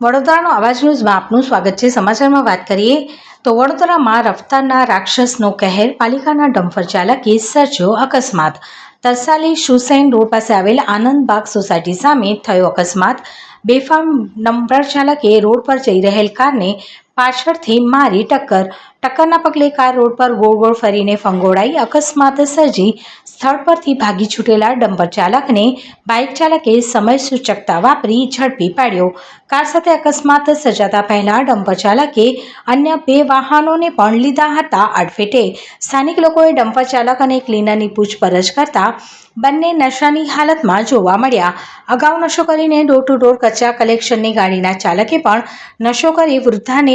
વડોદરાનો અવાજ ન્યૂઝમાં આપનું સ્વાગત છે. સમાચારમાં વાત કરીએ તો વડોદરામાં રફતારના રાક્ષસનો કહેર, પાલિકાના ડમ્ફર ચાલકે સર્જ્યો અકસ્માત. તરસાલી શુસૈન રોડ પાસે આવેલ આનંદબાગ સોસાયટી સામે થયો અકસ્માત. બેફામ ડમ્પર ચાલકે રોડ પર જઈ રહેલ કારને પાછળથી મારી ટક્કર. ટક્કરના પગલે કાર રોડ પર ગોળ ગોળ ફરીને ફંગોળાઈ અકસ્માત સર્જી સ્થળ પરથી ભાગી છૂટેલા ડમ્પર ચાલકને બાઇક ચાલકે સમય સૂચકતા વાપરી ઝડપી પાડ્યો. કાર સાથે અકસ્માત સર્જાતા પહેલા ડમ્પર ચાલકે અન્ય બે વાહનોને પણ લીધા હતા અડફેટે સ્થાનિક લોકોએ ડમ્પર ચાલક અને ક્લીનરની પૂછપરછ કરતા બંને નશાની હાલતમાં જોવા મળ્યા. અગાઉ નશો કરીને ડોર ટુ ડોર કચરા કલેક્શનની ગાડીના ચાલકે પણ નશો કરી વૃદ્ધાને